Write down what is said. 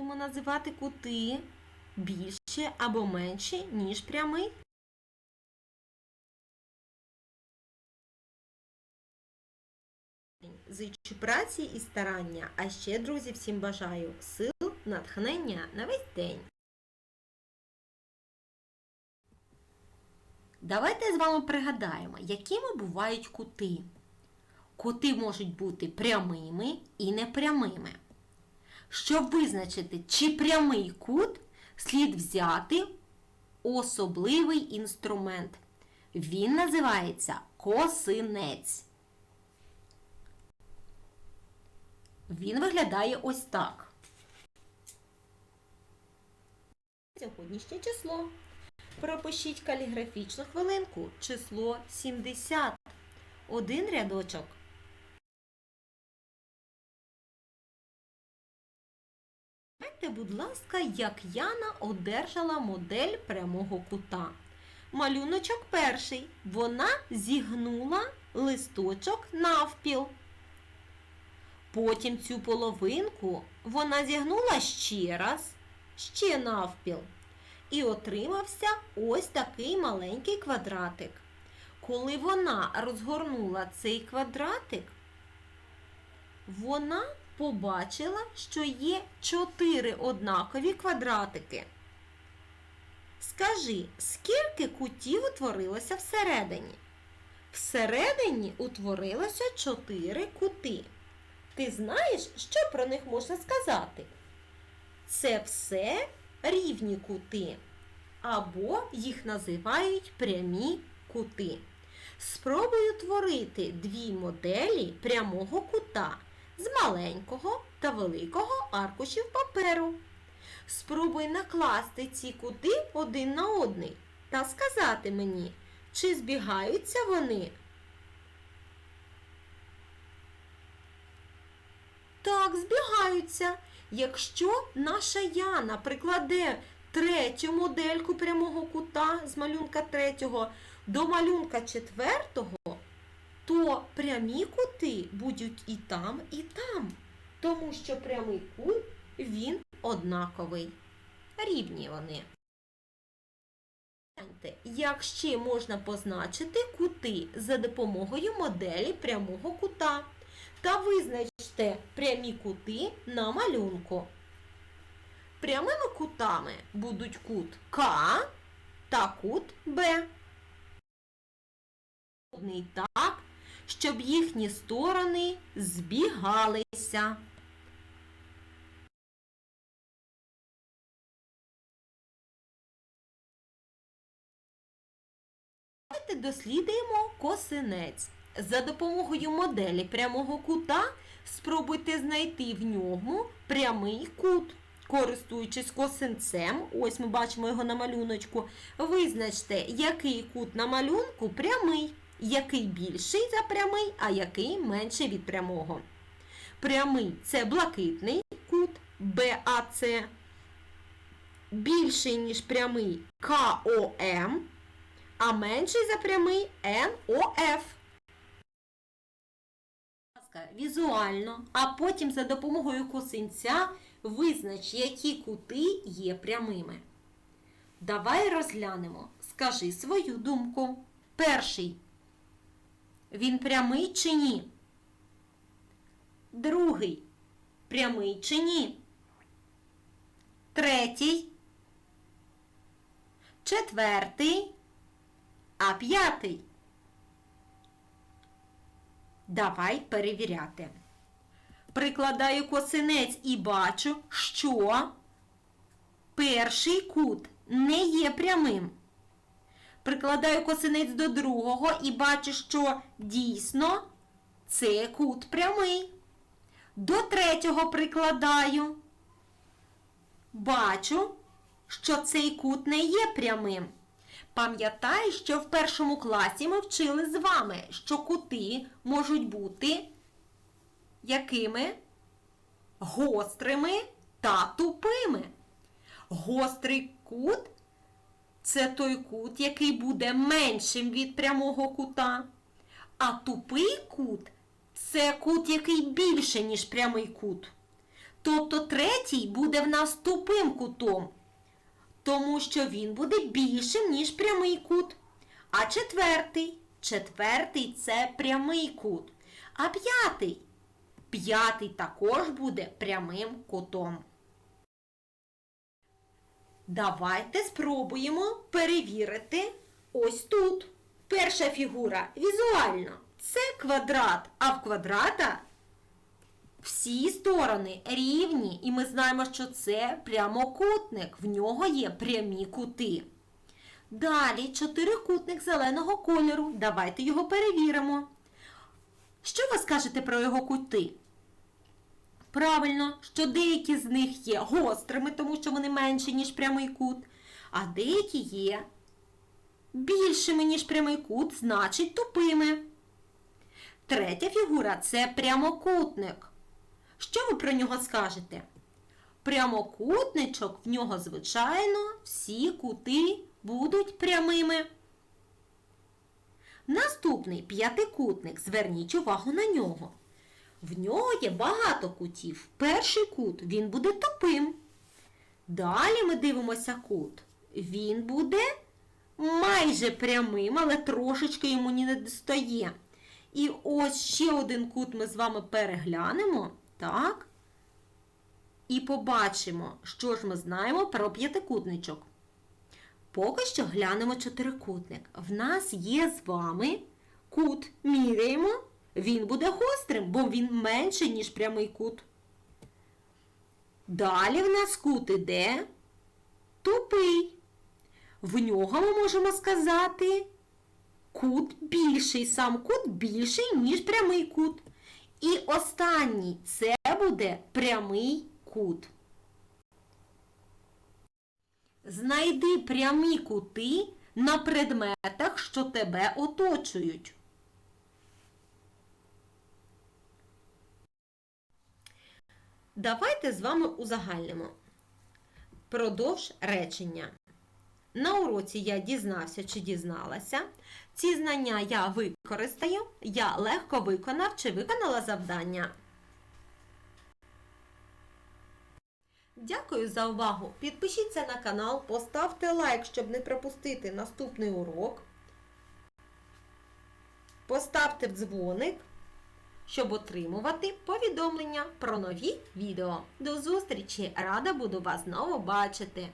будемо називати кути більше або менше, ніж прямий? Зичу праці і старання, а ще, друзі, всім бажаю сил, натхнення на весь день. Давайте з вами пригадаємо, якими бувають кути. Кути можуть бути прямими і непрямими. Щоб визначити, чи прямий кут, слід взяти особливий інструмент. Він називається косинець. Він виглядає ось так. Сьогоднішнє число. Пропишіть каліграфічну хвилинку. Число 70. Один рядочок. Гляньте, будь ласка, як Яна одержала модель прямого кута. Малюночок перший. Вона зігнула листочок навпіл. Потім цю половинку вона зігнула ще раз, ще навпіл. І отримався ось такий маленький квадратик. Коли вона розгорнула цей квадратик, вона побачила, що є чотири однакові квадратики. Скажи, скільки кутів утворилося всередині? Всередині утворилося чотири кути. Ти знаєш, що про них можна сказати? Це все рівні кути, або їх називають прямі кути. Спробуй утворити дві моделі прямого кута з маленького та великого аркушів паперу. Спробуй накласти ці кути один на одний та сказати мені, чи збігаються вони. Так, збігаються. Якщо наша Яна прикладе третю модельку прямого кута з малюнка третього до малюнка четвертого, прямі кути будуть і там, і там. Тому що прямий кут, він однаковий. Рівні вони. Як ще можна позначити кути за допомогою моделі прямого кута? Та визначте прямі кути на малюнку. Прямими кутами будуть кут К та кут Б. Так, щоб їхні сторони збігалися. Давайте дослідуємо косинець. За допомогою моделі прямого кута спробуйте знайти в ньому прямий кут. Користуючись косинцем, ось ми бачимо його на малюночку, визначте, який кут на малюнку прямий, який більший за прямий, а який менший від прямого. Прямий це блакитний кут БАЦ, більший, ніж прямий КОМ, а менший за прямий НОФ візуально, а потім за допомогою косинця визнач, які кути є прямими. Давай розглянемо. Скажи свою думку. Перший. Він прямий чи ні? Другий. Прямий чи ні? Третій. Четвертий. А п'ятий. Давай перевіряти. Прикладаю косинець і бачу, що перший кут не є прямим. Прикладаю косинець до другого і бачу, що дійсно це кут прямий. До третього прикладаю. Бачу, що цей кут не є прямим. Пам'ятай, що в першому класі ми вчили з вами, що кути можуть бути якими? Гострими та тупими. Гострий кут це той кут, який буде меншим від прямого кута. А тупий кут це кут, який більше, ніж прямий кут. Тобто третій буде в нас тупим кутом, тому що він буде більшим, ніж прямий кут. А четвертий, четвертий це прямий кут. А п'ятий, п'ятий також буде прямим кутом. Давайте спробуємо перевірити ось тут. Перша фігура візуально. Це квадрат, а в квадрата всі сторони рівні, і ми знаємо, що це прямокутник. В нього є прямі кути. Далі чотирикутник зеленого кольору. Давайте його перевіримо. Що ви скажете про його кути? Правильно, що деякі з них є гострими, тому що вони менші, ніж прямий кут, а деякі є більшими, ніж прямий кут, значить тупими. Третя фігура це прямокутник. Що ви про нього скажете? Прямокутничок в нього, звичайно, всі кути будуть прямими. Наступний п'ятикутник. Зверніть увагу на нього. В нього є багато кутів. Перший кут він буде тупим. Далі ми дивимося кут. Він буде майже прямим, але трошечки йому не достає. І ось ще один кут ми з вами переглянемо. Так. І побачимо, що ж ми знаємо про п'ятикутничок. Поки що глянемо чотирикутник. В нас є з вами кут. Міряємо. Він буде гострим, бо він менший, ніж прямий кут. Далі в нас кут іде тупий. В нього ми можемо сказати кут більший, сам кут більший, ніж прямий кут. І останній це буде прямий кут. Знайди прямі кути на предметах, що тебе оточують. Давайте з вами узагальнимо. Продовж речення. На уроці я дізнався чи дізналася. Ці знання я використаю, я легко виконав чи виконала завдання. Дякую за увагу! Підпишіться на канал, поставте лайк, щоб не пропустити наступний урок. Поставте дзвоник, щоб отримувати повідомлення про нові відео. До зустрічі! Рада буду вас знову бачити!